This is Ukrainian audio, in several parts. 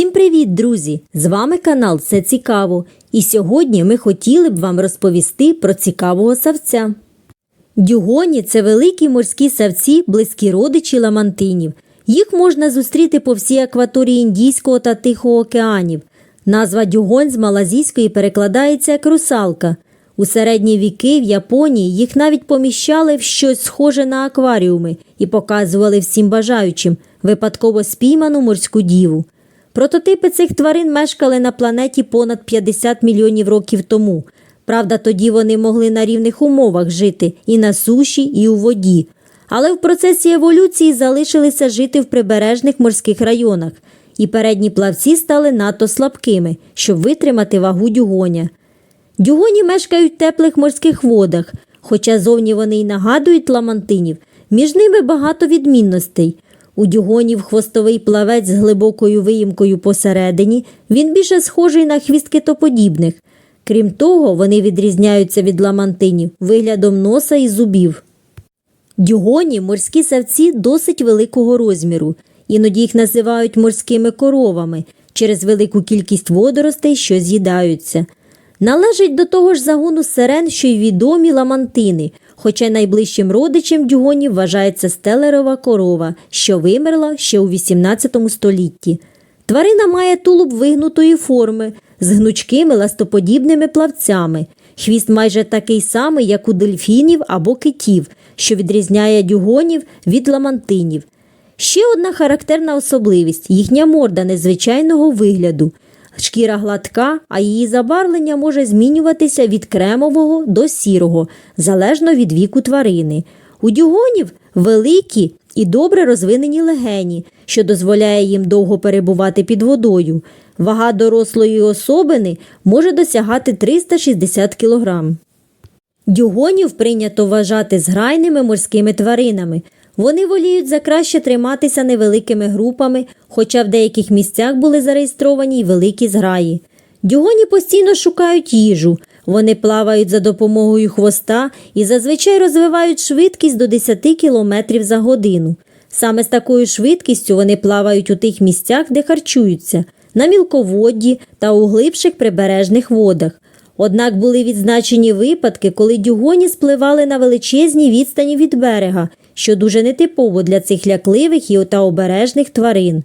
Всім привіт, друзі! З вами канал Це Цікаво. І сьогодні ми хотіли б вам розповісти про цікавого савця. Дюгоні це великі морські савці, близькі родичі ламантинів. Їх можна зустріти по всій акваторії Індійського та Тихого океанів. Назва дюгонь з малазійської перекладається як русалка. У середні віки в Японії їх навіть поміщали в щось схоже на акваріуми і показували всім бажаючим випадково спійману морську діву. Прототипи цих тварин мешкали на планеті понад 50 мільйонів років тому. Правда, тоді вони могли на рівних умовах жити і на суші, і у воді. Але в процесі еволюції залишилися жити в прибережних морських районах, і передні плавці стали надто слабкими, щоб витримати вагу дюгоня. Дюгоні мешкають в теплих морських водах, хоча зовні вони й нагадують ламантинів, між ними багато відмінностей. У дюгонів хвостовий плавець з глибокою виїмкою посередині, він більше схожий на хвіст китоподібних. Крім того, вони відрізняються від ламантинів виглядом носа і зубів. Дюгоні морські савці досить великого розміру, іноді їх називають морськими коровами через велику кількість водоростей, що з'їдаються. Належить до того ж загону сирен, що й відомі ламантини, хоча найближчим родичем дюгонів вважається стелерова корова, що вимерла ще у XVIII столітті. Тварина має тулуб вигнутої форми з гнучкими ластоподібними плавцями. Хвіст майже такий самий, як у дельфінів або китів, що відрізняє дюгонів від ламантинів. Ще одна характерна особливість їхня морда незвичайного вигляду. Шкіра гладка, а її забарвлення може змінюватися від кремового до сірого, залежно від віку тварини. У дюгонів великі і добре розвинені легені, що дозволяє їм довго перебувати під водою. Вага дорослої особини може досягати 360 кг. Дюгонів прийнято вважати зграйними морськими тваринами. Вони воліють за краще триматися невеликими групами, хоча в деяких місцях були зареєстровані й великі зграї. Дюгоні постійно шукають їжу. Вони плавають за допомогою хвоста і зазвичай розвивають швидкість до 10 км за годину. Саме з такою швидкістю вони плавають у тих місцях, де харчуються, на мілководді та у глибших прибережних водах. Однак були відзначені випадки, коли дюгоні спливали на величезній відстані від берега, що дуже нетипово для цих лякливих і та обережних тварин.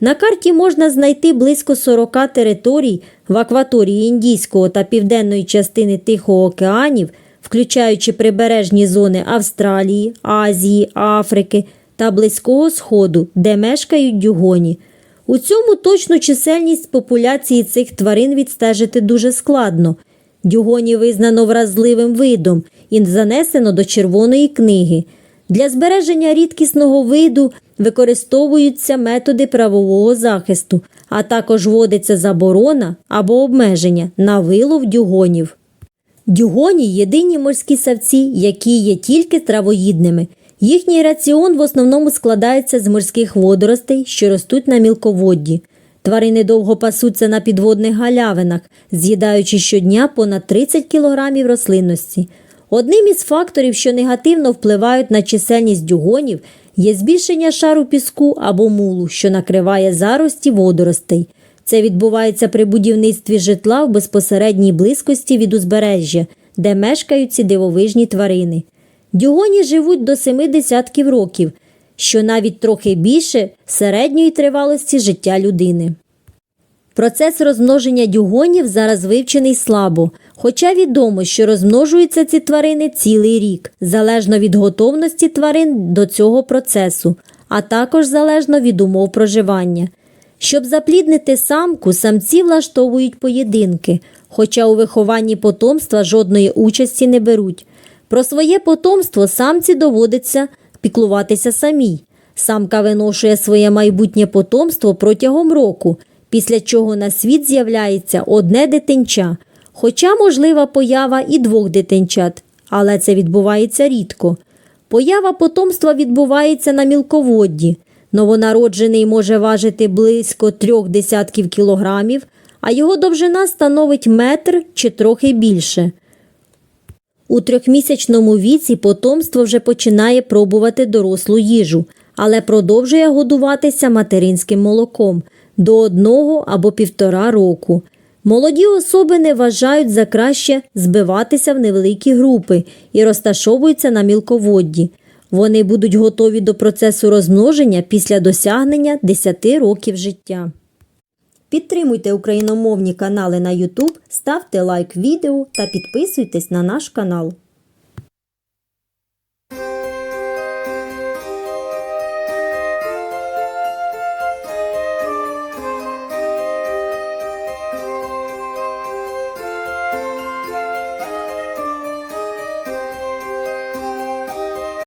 На карті можна знайти близько 40 територій в акваторії Індійського та південної частини Тихого океанів, включаючи прибережні зони Австралії, Азії, Африки та Близького Сходу, де мешкають дюгоні. У цьому точну чисельність популяції цих тварин відстежити дуже складно. Дюгоні визнано вразливим видом і занесено до Червоної книги. Для збереження рідкісного виду використовуються методи правового захисту, а також вводиться заборона або обмеження на вилов дюгонів. Дюгоні єдині морські савці, які є тільки травоїдними. Їхній раціон в основному складається з морських водоростей, що ростуть на мілководді. Тварини довго пасуться на підводних галявинах, з'їдаючи щодня понад 30 кг рослинності. Одним із факторів, що негативно впливають на чисельність дюгонів, є збільшення шару піску або мулу, що накриває зарості водоростей. Це відбувається при будівництві житла в безпосередній близькості від узбережжя, де мешкають ці дивовижні тварини. Дюгоні живуть до семи десятків років, що навіть трохи більше середньої тривалості життя людини. Процес розмноження дюгонів зараз вивчений слабо, хоча відомо, що розмножуються ці тварини цілий рік, залежно від готовності тварин до цього процесу, а також залежно від умов проживання. Щоб запліднити самку, самці влаштовують поєдинки, хоча у вихованні потомства жодної участі не беруть. Про своє потомство самці доводиться піклуватися самій. Самка виношує своє майбутнє потомство протягом року, після чого на світ з'являється одне дитинча, хоча можлива поява і двох дитинчат, але це відбувається рідко. Поява потомства відбувається на мілководді. Новонароджений може важити близько трьох десятків кілограмів, а його довжина становить метр чи трохи більше. У трьохмісячному віці потомство вже починає пробувати дорослу їжу, але продовжує годуватися материнським молоком. До одного або півтора року. Молоді особи не вважають за краще збиватися в невеликі групи і розташовуються на мілководді. Вони будуть готові до процесу розмноження після досягнення 10 років життя. Підтримуйте україномовні канали на YouTube, ставте лайк відео та підписуйтесь на наш канал.